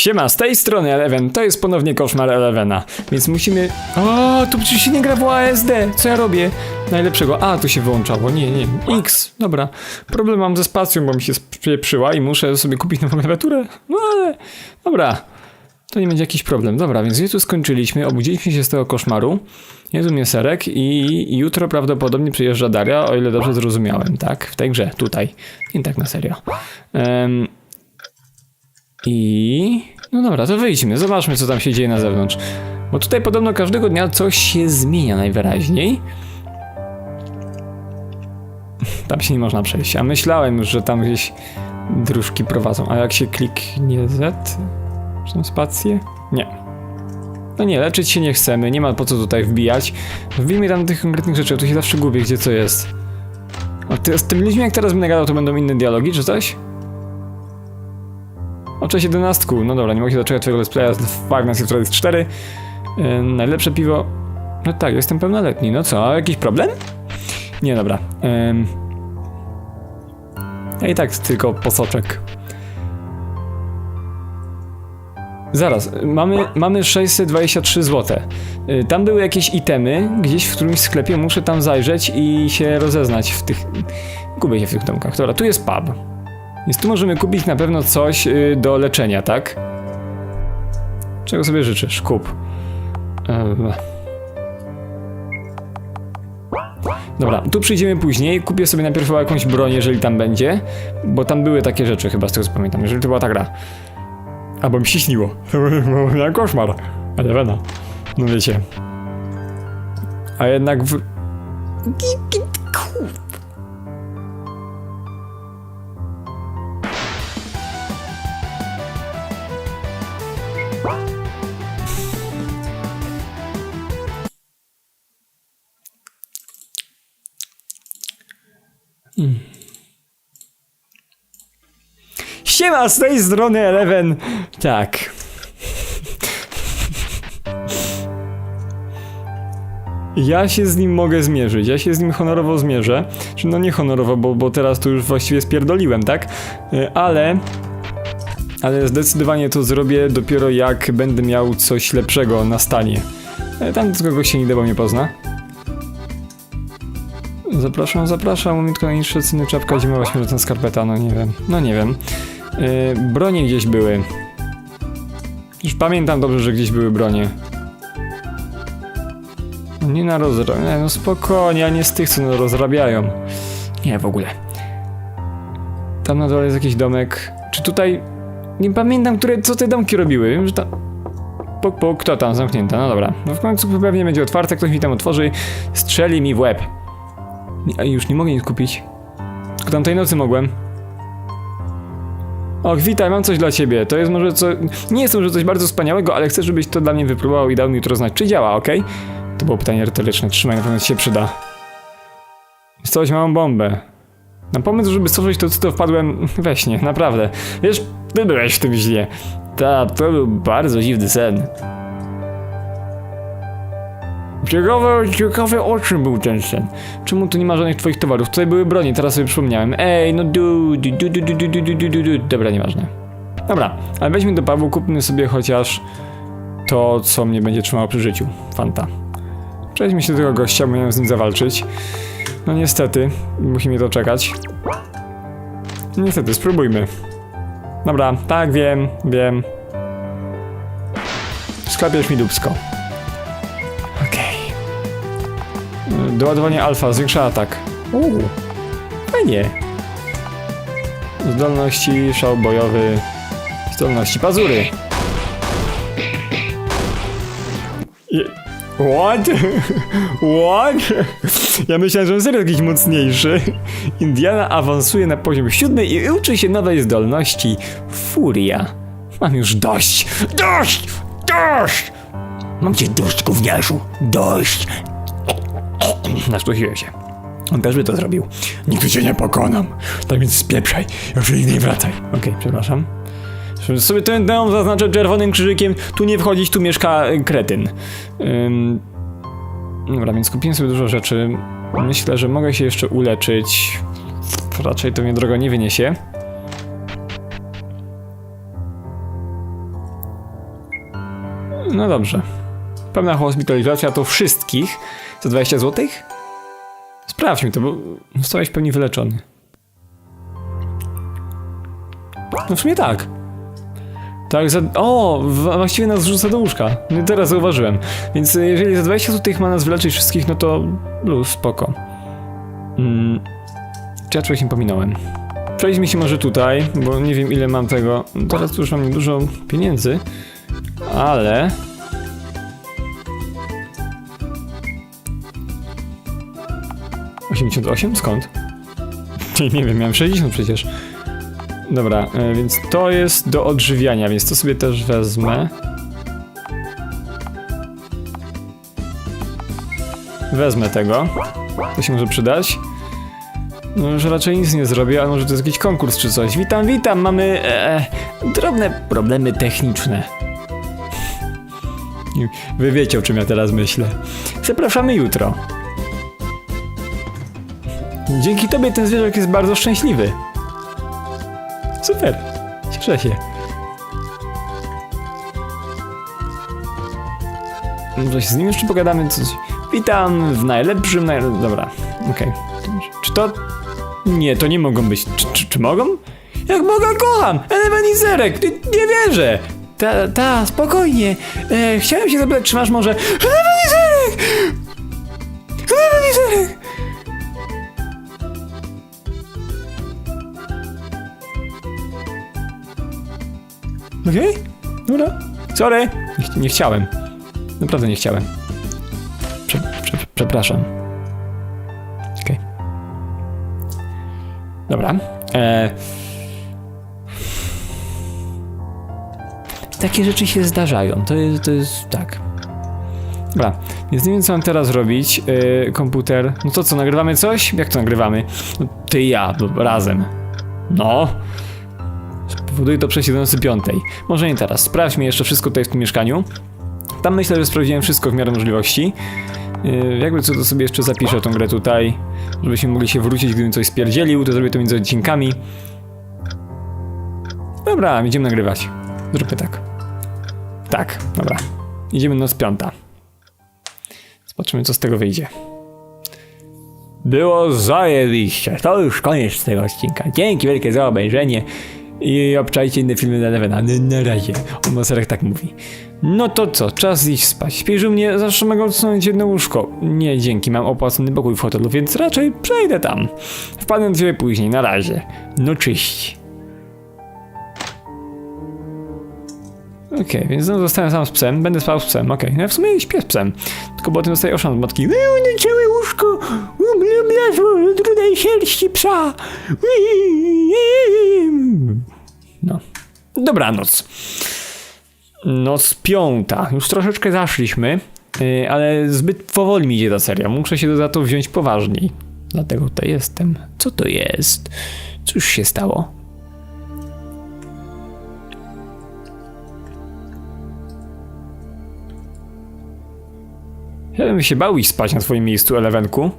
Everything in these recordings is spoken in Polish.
Siema, z tej strony Eleven, to jest ponownie koszmar Elevena, więc musimy... O, tu przecież się nie gra w ASD, co ja robię? Najlepszego, a, tu się wyłączało, nie, nie, X, dobra. Problem mam ze spacją, bo mi się spieprzyła i muszę sobie kupić nową klawiaturę, no ale, dobra. To nie będzie jakiś problem, dobra, więc tu skończyliśmy, obudziliśmy się z tego koszmaru, jest u mnie Serek i jutro prawdopodobnie przyjeżdża Daria, o ile dobrze zrozumiałem, tak? W tej grze, tutaj, nie tak na serio. Em, i. No dobra, to wyjdźmy, zobaczmy, co tam się dzieje na zewnątrz. Bo tutaj podobno każdego dnia coś się zmienia najwyraźniej. Tam się nie można przejść. A myślałem już, że tam gdzieś dróżki prowadzą. A jak się kliknie Z? Czy tam spację? Nie. No nie, leczyć się nie chcemy, nie ma po co tutaj wbijać. Wbijmy tam tych konkretnych rzeczy, tu się zawsze gubię, gdzie co jest. A ty, z tym ludźmi, jak teraz będę gadał, to będą inne dialogi, czy coś? O, cześć 11. No dobra, nie mogę się doczekać twojego let's z Five Nights at Freddy's 4. Yy, najlepsze piwo... No tak, jestem pełnoletni. No co, jakiś problem? Nie, dobra. Ym... Ja i tak tylko posoczek. Zaraz, mamy, mamy 623 zł. Yy, Tam były jakieś itemy, gdzieś w którymś sklepie, muszę tam zajrzeć i się rozeznać w tych... Gubię się w tych domkach. Dobra, tu jest pub. Więc tu możemy kupić na pewno coś y, do leczenia, tak? Czego sobie życzysz? Kup. Dobra, tu przyjdziemy później. Kupię sobie najpierw jakąś broń, jeżeli tam będzie. Bo tam były takie rzeczy, chyba z tego co pamiętam, jeżeli to była ta gra. Albo mi się śniło. To był koszmar. Ale wena. No wiecie. A jednak w... Siema, z tej strony Eleven. Tak. Ja się z nim mogę zmierzyć, ja się z nim honorowo zmierzę. Czy no nie honorowo, bo, bo teraz to już właściwie spierdoliłem, tak? Y, Ale... Ale zdecydowanie to zrobię dopiero jak będę miał coś lepszego na stanie. Y, Tam z kogoś się nigdy bo mnie pozna. Zapraszam, zapraszam, tylko najniższe ceny czapka zimowa, śmiertelna skarpeta, no nie wiem, no nie wiem. Yy, bronie gdzieś były. Już pamiętam dobrze, że gdzieś były bronie. Nie na rozrab... Nie, no spokojnie, a nie z tych, co no rozrabiają. Nie, w ogóle. Tam na dole jest jakiś domek. Czy tutaj... Nie pamiętam, które, co te domki robiły. Wiem, że tam... Puk, puk, kto tam? Zamknięta, no dobra. No w końcu pewnie będzie otwarte, ktoś mi tam otworzy, strzeli mi w łeb. Nie, już nie mogę nic kupić. Tylko tamtej nocy mogłem. Och, witaj, mam coś dla ciebie. To jest może co... Nie jest to może coś bardzo wspaniałego, ale chcę, żebyś to dla mnie wypróbował i dał mi jutro znać, czy działa, ok? To było pytanie retoryczne. Trzymaj, na pewno ci się przyda. Coś, małą bombę. Na pomysł, żeby stworzyć to, to wpadłem we śnie, naprawdę. Wiesz, ty byłeś w tym źle. Ta, to był bardzo dziwny sen. Ciekawe, ciekawe o czym był ten sen. Czemu tu nie ma żadnych twoich towarów? Tutaj były broni, teraz sobie przypomniałem. Ej, no du, du, du, du, du, du, du. Dobra, nieważne. Dobra, ale weźmy do Pawła, kupmy sobie chociaż to, co mnie będzie trzymało przy życiu. Fanta. Przejdźmy się do tego gościa, bo miałem z nim zawalczyć. No niestety, musi mnie doczekać. Niestety, spróbujmy. Dobra, tak, wiem, wiem. Sklepiesz mi dubsko. Doładowanie alfa, zwiększa atak. Uuu. Fajnie. Zdolności, szał bojowy. Zdolności, pazury. Je- What? What? Ja myślałem, że on serio jakiś mocniejszy. Indiana awansuje na poziom siódmy i uczy się nowej zdolności. Furia. Mam już dość. Dość! Dość! Mam cię dość, gówniarzu. Dość. Nasztuchiłem się. On też by to zrobił. Nigdy cię nie pokonam. Tak więc spieprzaj. Już nigdy nie wracaj. Okej, przepraszam. Żeby sobie ten dom zaznaczę czerwonym krzyżykiem. Tu nie wchodzić, tu mieszka y, kretyn. Ym... Dobra, więc kupiłem sobie dużo rzeczy. Myślę, że mogę się jeszcze uleczyć. Raczej to mnie drogo nie wyniesie. No dobrze. Pełna hospitalizacja to wszystkich za 20 zł? Sprawdźmy to, bo zostałeś pewnie wyleczony. No w sumie tak. Tak, za... O! Właściwie nas rzuca do łóżka. No Teraz zauważyłem. Więc e, jeżeli za 20 zł ma nas wyleczyć wszystkich, no to luz, spoko. Mm. Czy ja czegoś nie pominąłem? Przejdźmy się może tutaj, bo nie wiem ile mam tego. Teraz już mam dużo pieniędzy, ale... Osiemdziesiąt osiem? Skąd? Nie wiem, miałem 60 przecież. Dobra, e, więc to jest do odżywiania, więc to sobie też wezmę. Wezmę tego. To się może przydać. No już raczej nic nie zrobię, ale może to jest jakiś konkurs czy coś. Witam, witam, mamy e, drobne problemy techniczne. Wy wiecie o czym ja teraz myślę. Zapraszamy jutro. Dzięki tobie ten zwierzak jest bardzo szczęśliwy. Super. Cieszę się. Może się z nim jeszcze pogadamy coś. Witam w najlepszym, naj... Dobra, okej. Czy to... Nie, to nie mogą być. Czy, czy, czy mogą? Jak Boga kocham! Ewenizerek! Nie, wierzę! Ta, ta, spokojnie. E, chciałem się zapytać, czy masz może... Ewenizerek! Ewenizerek! Okej? Dobra. Sorry. Nie, ch- nie chciałem. Naprawdę nie chciałem. Prze, prze, przepraszam. Okej. Dobra. E... Takie rzeczy się zdarzają. To jest, to jest tak. Dobra, więc nie wiem co mam teraz robić. E, komputer. No to co, nagrywamy coś? Jak to nagrywamy? No, ty i ja, no, razem. No. Spowoduje to przejście do piątej. Może nie teraz. Sprawdźmy jeszcze wszystko tutaj w tym mieszkaniu. Tam myślę, że sprawdziłem wszystko w miarę możliwości. Yy, jakby co, to sobie jeszcze zapiszę tą grę tutaj, żebyśmy mogli się wrócić, gdybym coś spierdzielił, to zrobię to między odcinkami. Dobra, idziemy nagrywać. Zróbmy tak. Tak, dobra. Idziemy noc piąta. Zobaczymy, co z tego wyjdzie. Było zajebiście. To już koniec tego odcinka. Dzięki wielkie za obejrzenie. I obczajcie inne filmy na Levena. Na, razie. On Maserek tak mówi. No to co, czas iść spać. Śpisz mnie, zawsze mogę odsunąć jedno łóżko. Nie, dzięki, mam opłacony pokój w hotelu, więc raczej przejdę tam. Wpadnę do ciebie później, na razie. No cześć. Okej, więc znowu zostałem sam z psem, będę spał z psem, okej. No ja w sumie śpię z psem. Tylko potem dostaję oszan od matki. Na całe łóżko ublazło od rudej sierści psa. No. Dobranoc. Noc piąta. Już troszeczkę zaszliśmy, yy, ale zbyt powoli mi idzie ta seria. Muszę się za to wziąć poważniej. Dlatego tutaj jestem. Co to jest? Cóż się stało? Ja bym się bał iść spać na twoim miejscu, Elevenku.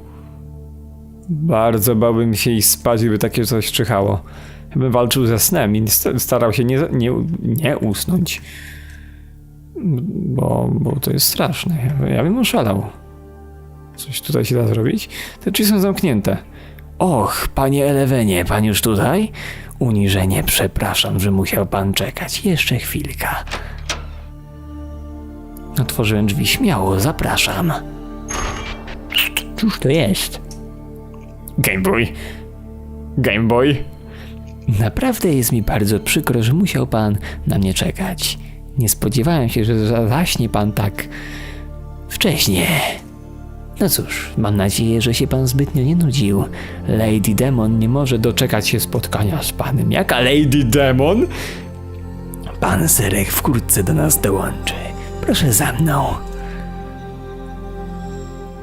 Bardzo bałbym się iść spać, gdyby takie coś czyhało. Ja bym walczył ze snem i st- starał się nie, nie, nie usnąć. Bo, bo to jest straszne. Ja, ja bym oszalał. Coś tutaj się da zrobić? Te drzwi są zamknięte. Och, panie Elewenie, pan już tutaj? Uniżenie, przepraszam, że musiał pan czekać. Jeszcze chwilka. Otworzyłem drzwi śmiało, zapraszam. Cóż to jest? Game Boy. Game Boy. Naprawdę jest mi bardzo przykro, że musiał pan na mnie czekać. Nie spodziewałem się, że za- zaśnie pan tak wcześnie. No cóż, mam nadzieję, że się pan zbytnio nie nudził. Lady Demon nie może doczekać się spotkania z panem. Jaka Lady Demon? Pan Serek wkrótce do nas dołączy. Proszę za mną.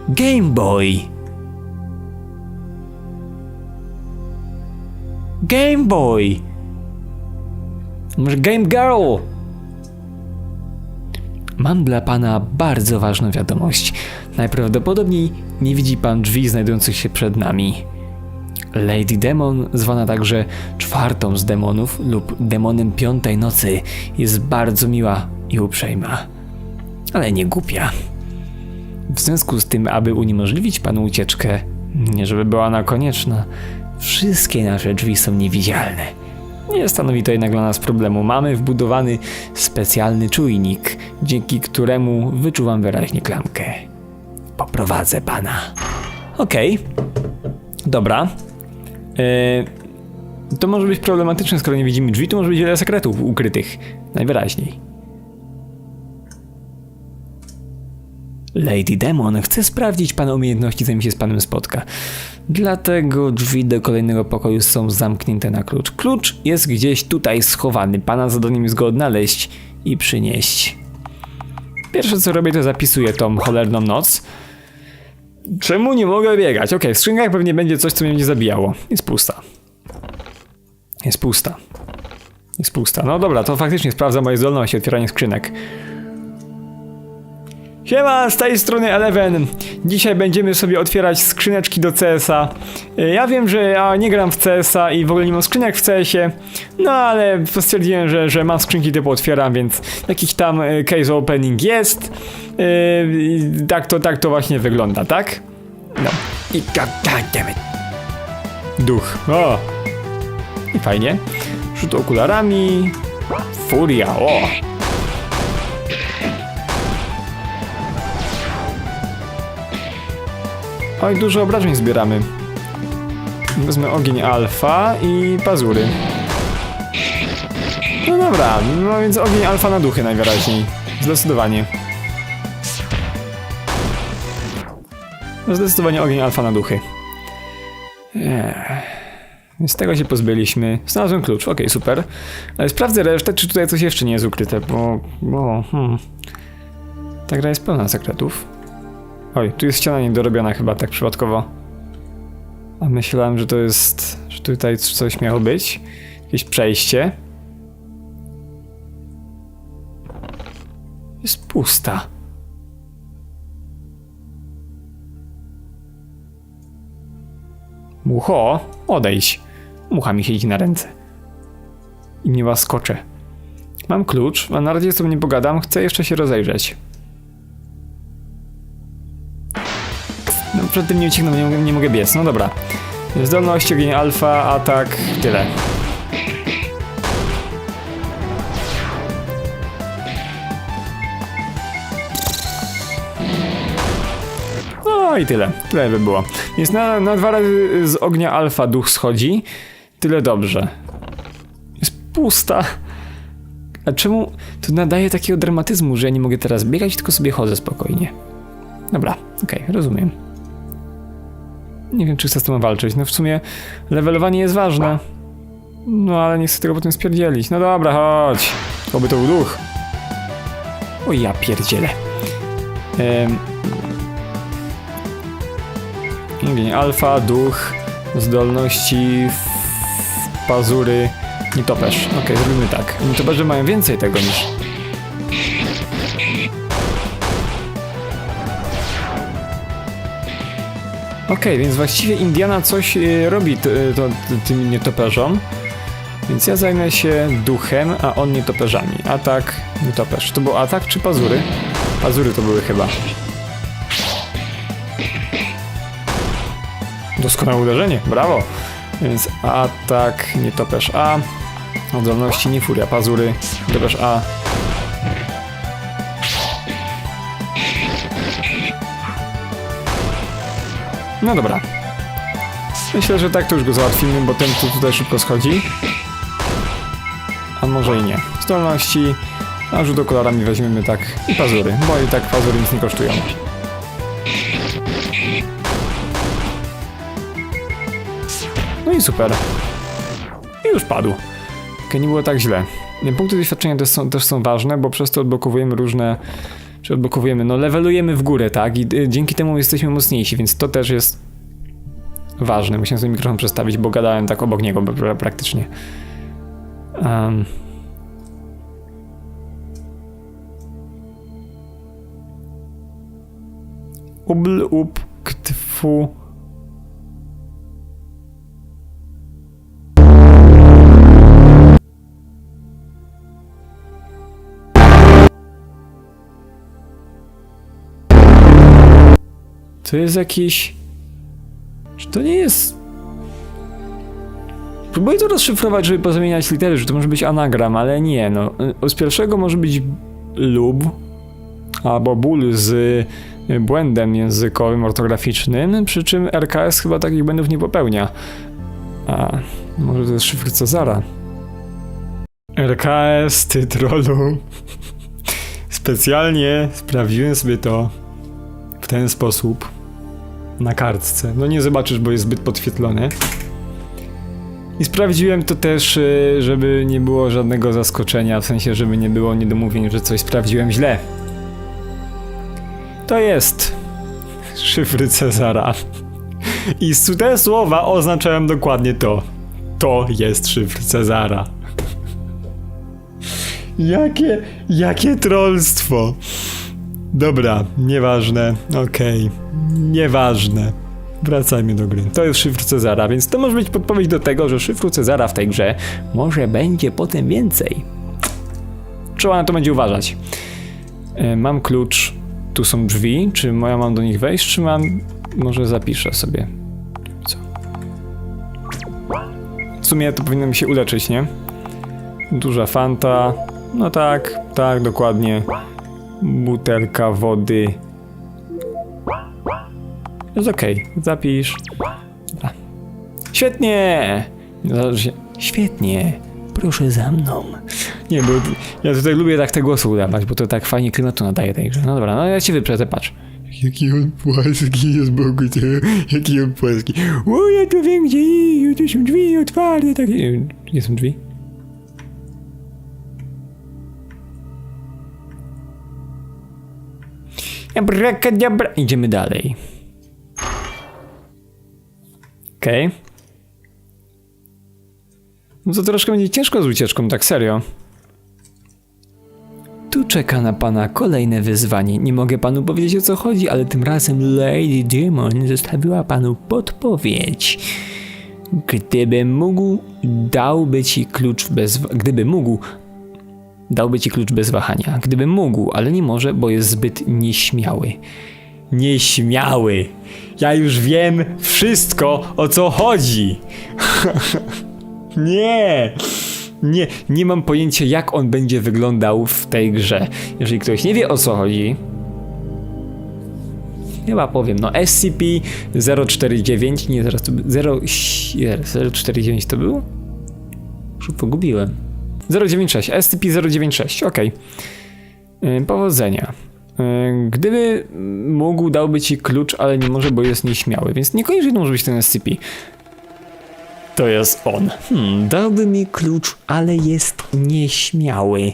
Game Boy. Game Boy. Może Game Girl. Mam dla pana bardzo ważną wiadomość. Najprawdopodobniej nie widzi pan drzwi znajdujących się przed nami. Lady Demon, zwana także czwartą z demonów lub demonem piątej nocy, jest bardzo miła i uprzejma. Ale nie głupia. W związku z tym, aby uniemożliwić panu ucieczkę, nie żeby była ona konieczna, wszystkie nasze drzwi są niewidzialne. Nie stanowi to jednak dla nas problemu. Mamy wbudowany specjalny czujnik, dzięki któremu wyczuwam wyraźnie klamkę. Poprowadzę pana. Okej. Dobra. Yy, to może być problematyczne, skoro nie widzimy drzwi, to może być wiele sekretów ukrytych. Najwyraźniej. Lady Demon chce sprawdzić pana umiejętności, zanim się z panem spotka. Dlatego drzwi do kolejnego pokoju są zamknięte na klucz. Klucz jest gdzieś tutaj schowany. Pana zadaniem jest go odnaleźć i przynieść. Pierwsze co robię, to zapisuję tą cholerną noc. Czemu nie mogę biegać? Okej, w skrzynkach pewnie będzie coś, co mnie będzie zabijało. Jest pusta. Jest pusta. Jest pusta. No dobra, to faktycznie sprawdza moje zdolności otwierania skrzynek. Siema, z tej strony Eleven. Dzisiaj będziemy sobie otwierać skrzyneczki do CS-a. Y, Ja wiem, że ja nie gram w CS-a i w ogóle nie mam skrzynek w CS-ie, no ale stwierdziłem, że, że mam skrzynki typu otwieram, więc jakiś tam y, case opening jest. I tak, to, tak to właśnie wygląda, tak? No. I god damn it. Duch. O! I fajnie. Rzut okularami. Furia, o! Oj, dużo obrażeń zbieramy. Wezmę ogień alfa i pazury. No dobra, no więc ogień alfa na duchy najwyraźniej. Zdecydowanie. Zdecydowanie ogień alfa na duchy. Z tego się pozbyliśmy. Znalazłem klucz, okej, super. Ale sprawdzę resztę, czy tutaj coś jeszcze nie jest ukryte, bo... bo hmm. Ta gra jest pełna sekretów. Oj, tu jest ściana niedorobiona chyba tak przypadkowo. A myślałem, że to jest... że tutaj coś miało być. Jakieś przejście. Jest pusta. Mucho, odejdź. Mucha mi siedzi na ręce. I mnie łaskocze. Mam klucz, a na razie sobie nie pogadam, chcę jeszcze się rozejrzeć. No, przed tym nie ucieknę, nie, nie mogę biec. No dobra. Zdolność, ogień alfa, atak, tyle. No i tyle. Tyle by było. Więc na, na dwa razy z ognia alfa duch schodzi. Tyle dobrze. Jest pusta. A czemu to nadaje takiego dramatyzmu, że ja nie mogę teraz biegać, tylko sobie chodzę spokojnie? Dobra, okej, rozumiem. Nie wiem, czy chcę z tym walczyć. No w sumie levelowanie jest ważne. No ale nie chcę tego potem spierdzielić. No dobra, chodź. Oby to był duch. O ja pierdzielę. Ogień alfa, duch, zdolności, pazury, nietoperz. Okej, zrobimy tak. Nietoperze mają więcej tego niż... Okej, więc właściwie Indiana coś y, robi t, tym nietoperzom. Więc ja zajmę się duchem, a on nietoperzami. Atak, nietoperz. To był atak czy pazury? Pazury to były chyba. Doskonałe uderzenie, brawo. Więc atak, nietoperz A. Oddolności, nie furia, pazury, nietoperz A. No dobra. Myślę, że tak to już go załatwimy, bo ten tu tutaj szybko schodzi. A może i nie. Zdolności, a rzut okularami weźmiemy tak i pazury, bo i tak pazury nic nie kosztują. No i super. I już padł. Okej, nie było tak źle. Punkty doświadczenia też są, też są ważne, bo przez to odblokowujemy różne... Czy odblokowujemy? No levelujemy w górę, tak? I y, dzięki temu jesteśmy mocniejsi, więc to też jest ważne. Musiałem sobie mikrofon przestawić, bo gadałem tak obok niego pra- praktycznie. Um. Ubl, up, ktfu. To jest jakiś... Czy to nie jest... Próbuję to rozszyfrować, żeby pozamieniać litery, że to może być anagram, ale nie, no. Z pierwszego może być lub, albo ból z y, błędem językowym, ortograficznym, przy czym RKS chyba takich błędów nie popełnia. A, może to jest szyfr Cezara. RKS, ty trollu. Specjalnie sprawdziłem sobie to w ten sposób na kartce. No nie zobaczysz, bo jest zbyt podświetlone. I sprawdziłem to też, y, żeby nie było żadnego zaskoczenia, w sensie, żeby nie było niedomówień, że coś sprawdziłem źle. To jest szyfry Cezara. I s- te słowa oznaczają dokładnie to. To jest szyfr Cezara. Jakie, jakie trollstwo. Dobra, nieważne, okej, nieważne. Wracajmy do gry. To jest szyfr Cezara, więc to może być podpowiedź do tego, że szyfru Cezara w tej grze może będzie potem więcej. Trzeba na to będzie uważać. E, mam klucz, tu są drzwi, czy ja mam do nich wejść, czy mam... Może zapiszę sobie. Co? W sumie to powinno mi się uleczyć, nie? Duża fanta. No tak, tak, dokładnie. Butelka wody. Jest okej, zapisz. Dobra. Świetnie! Świetnie. Proszę za mną. Nie, bo ja tutaj lubię tak te głosy udawać, bo to tak fajnie klimatu nadaje tej grze. No dobra, no ja ci wyprzedzę, patrz. Jaki on płaski jest Bogu, jaki on płaski. O, ja tu wiem gdzie i tu są drzwi otwarte, takie... Gdzie są drzwi? Abracadabra. Idziemy dalej. Okej. No to troszkę będzie ciężko z ucieczką, tak serio. Tu czeka na pana kolejne wyzwanie. Nie mogę panu powiedzieć o co chodzi, ale tym razem Lady Demon zostawiła panu podpowiedź. Gdybym mógł, dałby ci klucz bez. Gdyby mógł, dałby ci klucz bez wahania. Gdyby mógł, ale nie może, bo jest zbyt nieśmiały. Nieśmiały. Ja już wiem wszystko o co chodzi. nie. Nie, nie mam pojęcia jak on będzie wyglądał w tej grze. Jeżeli ktoś nie wie o co chodzi, chyba powiem, no SCP-049, nie zaraz to by- 0, 049 to był? Już pogubiłem. 096, SCP-096, okej. Yy, Powodzenia. Yy, Gdyby mógł, dałby ci klucz, ale nie może, bo jest nieśmiały, więc niekoniecznie to może być ten SCP. To jest on. Hmm, dałby mi klucz, ale jest nieśmiały.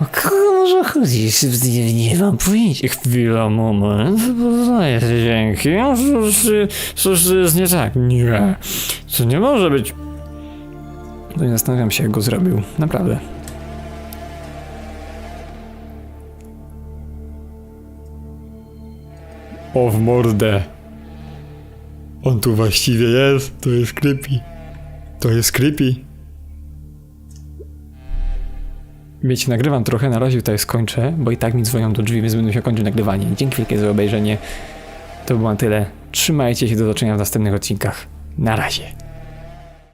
O kogo może chodzić? Nie, nie mam pojęcia. Chwila, moment. Poznaję te dźwięki. Cóż, cóż jest nie tak? Nie. To nie może być. No i zastanawiam się, jak go zrobił. Naprawdę. O w mordę. On tu właściwie jest. To jest creepy. To jest creepy. Wiecie, nagrywam trochę, na razie tutaj skończę, bo i tak mi dzwonią do drzwi, więc będę się kończyć nagrywanie. Dzięki wielkie za obejrzenie. To było na tyle. Trzymajcie się, do zobaczenia w następnych odcinkach. Na razie.